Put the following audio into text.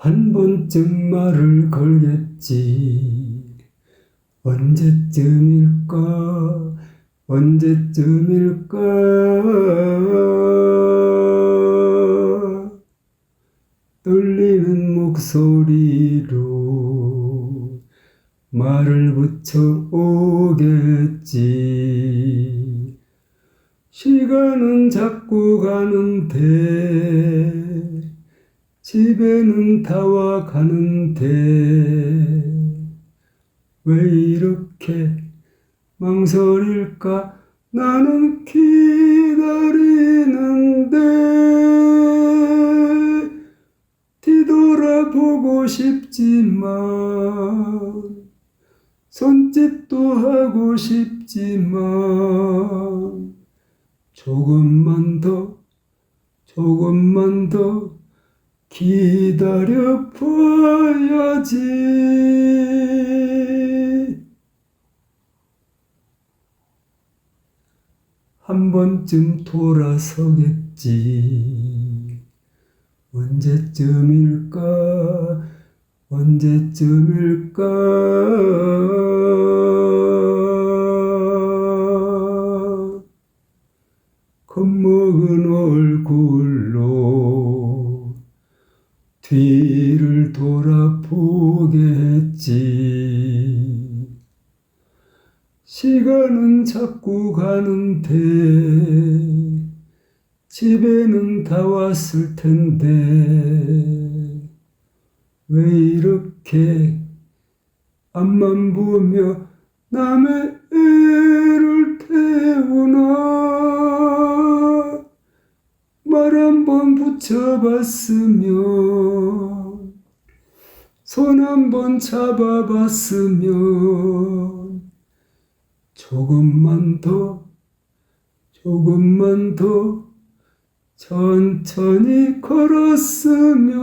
한 번쯤 말을 걸겠지. 언제쯤일까? 언제쯤일까? 떨리는 목소리로 말을 붙여 오겠지. 시간은 자꾸 가는데 집에는 다와 가는데 왜 이렇게 망설일까? 나는 기다리는데 뒤돌아보고 싶지만 손짓도 하고 싶지만 조금만 더 조금만 더 기다려 봐야지. 한 번쯤 돌아서겠지. 언제쯤일까? 언제쯤일까? 겁먹은 얼굴로 뒤를 돌아보겠지. 시간은 자꾸 가는데 집에는 다 왔을 텐데 왜 이렇게 앞만 보며 남의 한번 붙여봤으면 손 한번 잡아봤으면 조금만 더 조금만 더 천천히 걸었으면